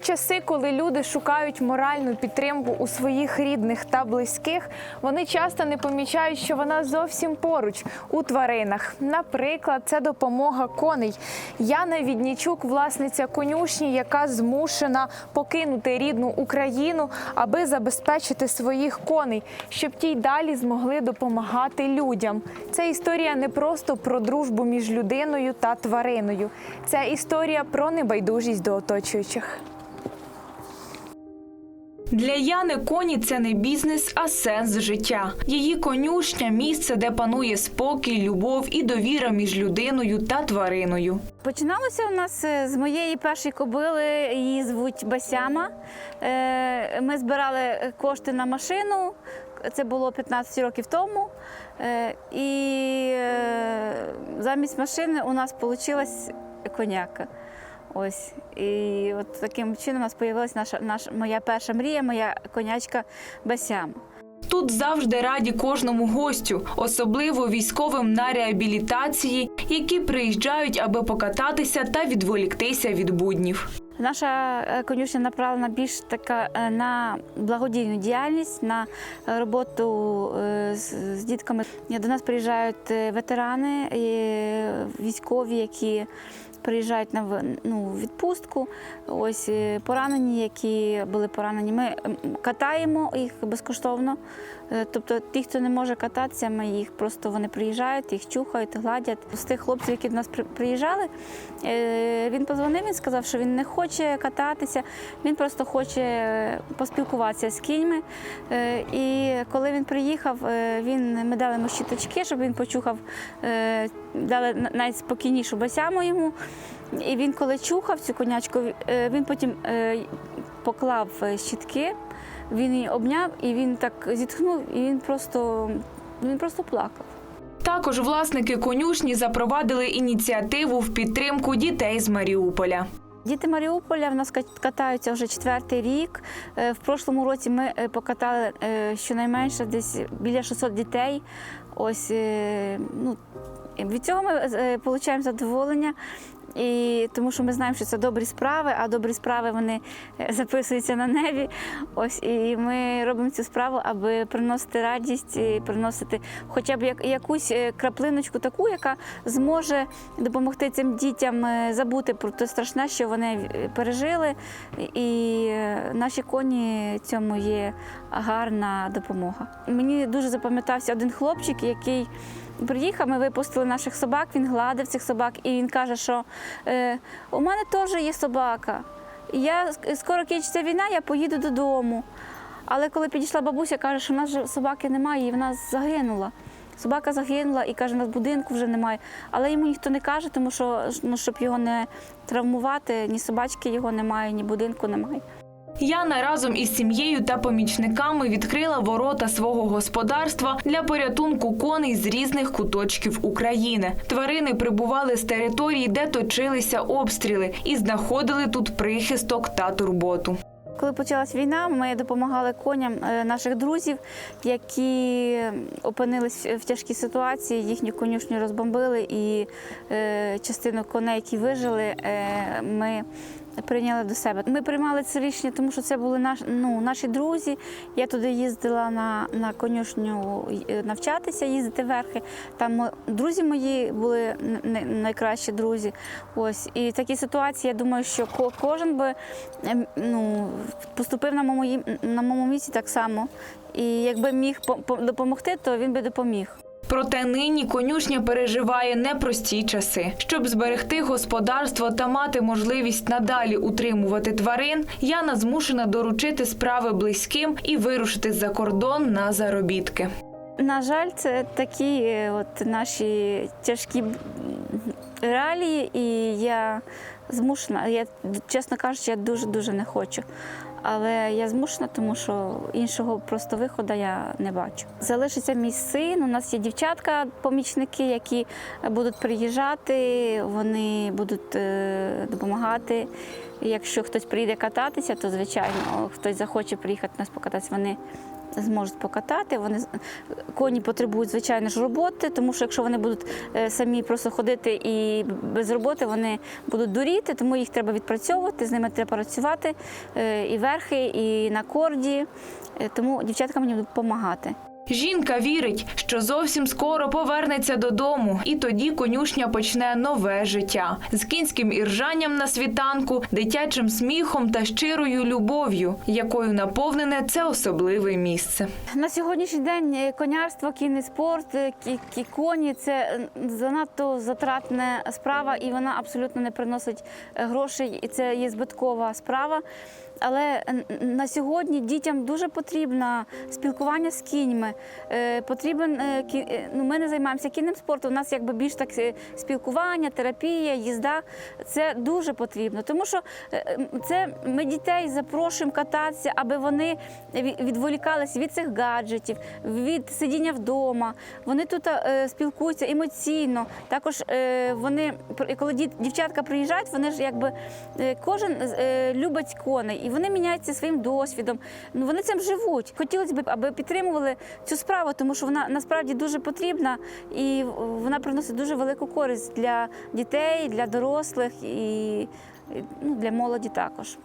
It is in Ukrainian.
Часи, коли люди шукають моральну підтримку у своїх рідних та близьких, вони часто не помічають, що вона зовсім поруч у тваринах. Наприклад, це допомога коней. Яна Віднічук, власниця конюшні, яка змушена покинути рідну Україну, аби забезпечити своїх коней, щоб ті й далі змогли допомагати людям. Це історія не просто про дружбу між людиною та твариною. Це історія про небайдужість до оточуючих. Для Яни коні це не бізнес, а сенс життя. Її конюшня місце, де панує спокій, любов і довіра між людиною та твариною. Починалося у нас е, з моєї першої кобили, її звуть Басяма. Е, Ми збирали кошти на машину, це було 15 років тому. Е, І замість машини у нас вийшла коняка. Ось. І от таким чином у нас з'явилася наша, наша, моя перша мрія, моя конячка Басяма. Тут завжди раді кожному гостю, особливо військовим на реабілітації, які приїжджають, аби покататися та відволіктися від буднів. Наша е, конюшня направлена більш така е, на благодійну діяльність, на роботу е, з, дітками. До нас приїжджають ветерани, військові, які приїжджають на ну, відпустку. Ось е, поранені, які були поранені. Ми катаємо їх безкоштовно. Е, Тобто ті, хто не може кататися, ми їх просто вони приїжджають, їх чухають, гладять. З тих хлопців, які до нас приїжджали, е, він позвонив, він сказав, що він не хоче кататися, він просто хоче поспілкуватися з кіньми. І коли він приїхав, він, ми дали йому щіточки, щоб він почухав, дали найспокійнішу басяму йому. І він, коли чухав цю конячку, е, він потім е, поклав е, щітки, він її обняв і він так зітхнув, і він просто, він просто плакав. Також власники конюшні запровадили ініціативу в підтримку дітей з Маріуполя. Діти Маріуполя в нас катаються вже четвертий рік. В прошлому році ми покатали щонайменше десь біля 600 дітей. Ось ну, від цього ми отримуємо задоволення. І тому що ми знаємо, що це добрі справи, а добрі справи вони е, записуються на небі. Ось і ми робимо цю справу, аби приносити радість, і приносити хоча б як, якусь е, краплиночку таку, яка зможе допомогти цим дітям е, забути про те страшне, що вони пережили. І наші коні цьому є гарна допомога. Мені дуже запам'ятався один хлопчик, який приїхав, ми випустили наших собак, він гладив цих собак, і він каже, що е, у мене теж є собака. Я скоро кінчиться війна, я поїду додому. Але коли підійшла бабуся, каже, що в нас собаки немає, і вона загинула. Собака загинула і каже, у нас будинку вже немає. Але йому ніхто не каже, тому що ну, щоб його не травмувати, ні собачки його немає, ні будинку немає. Яна разом із сім'єю та помічниками відкрила ворота свого господарства для порятунку коней з різних куточків України. Тварини прибували з території, де точилися обстріли, і знаходили тут прихисток та турботу. Коли почалась війна, ми допомагали коням е, наших друзів, які опинились в тяжкій ситуації. Їхню конюшню розбомбили, і е, частину коней, які вижили, е, ми прийняли до себе. Ми приймали це рішення, тому що це були наш, ну, наші друзі. Я туди їздила на, на конюшню е, навчатися, їздити верхи. Там друзі мої були найкращі друзі. Ось і в такій ситуації я думаю, що ко- кожен би ем, ну, поступив на моєму, на моєму місці так само. І якби міг по- по- допомогти, то він би допоміг. Проте нині конюшня переживає непрості часи. Щоб зберегти господарство та мати можливість надалі утримувати тварин, Яна змушена доручити справи близьким і вирушити за кордон на заробітки. На жаль, це такі е, от наші тяжкі реалії, і я змушена. Я, чесно кажучи, я дуже-дуже не хочу. Але я змушена, тому що іншого просто виходу я не бачу. Залишиться мій син. У нас є дівчатка, помічники, які будуть приїжджати, вони будуть е, допомагати. Якщо хтось прийде кататися, то звичайно хтось захоче приїхати нас покататися. Вони зможуть покатати. Вони коні потребують звичайно ж роботи, тому що якщо вони будуть е, самі просто ходити і без роботи, вони будуть дуріти, тому їх треба відпрацьовувати, з ними треба працювати е, і верхи, і на корді. Е, Тому дівчатка мені будуть допомагати. Жінка вірить, що зовсім скоро повернеться додому, і тоді конюшня почне нове життя з кінським іржанням на світанку, дитячим сміхом та щирою любов'ю, якою наповнене це особливе місце. На сьогоднішній день конярство, кінний спорт, коні це занадто затратна справа, і вона абсолютно не приносить грошей. І це є збиткова справа. Але на сьогодні дітям дуже потрібно спілкування з кіньми. Е, Потрібен е, е, ну, ми не займаємося кінним спортом. У нас якби більш так спілкування, терапія, їзда. Це дуже потрібно, тому що це ми дітей запрошуємо кататися, аби вони ві- відволікалися від цих гаджетів, від сидіння вдома. Вони тут спілкуються емоційно. Також вони, коли дівчатка приїжджають, вони ж якби кожен любить коней, і вони міняються своїм досвідом. Ну вони цим живуть. Хотілося б, аби підтримували цю справу, тому що вона насправді дуже потрібна і вона приносить дуже велику користь для дітей, для дорослих і ну, для молоді також.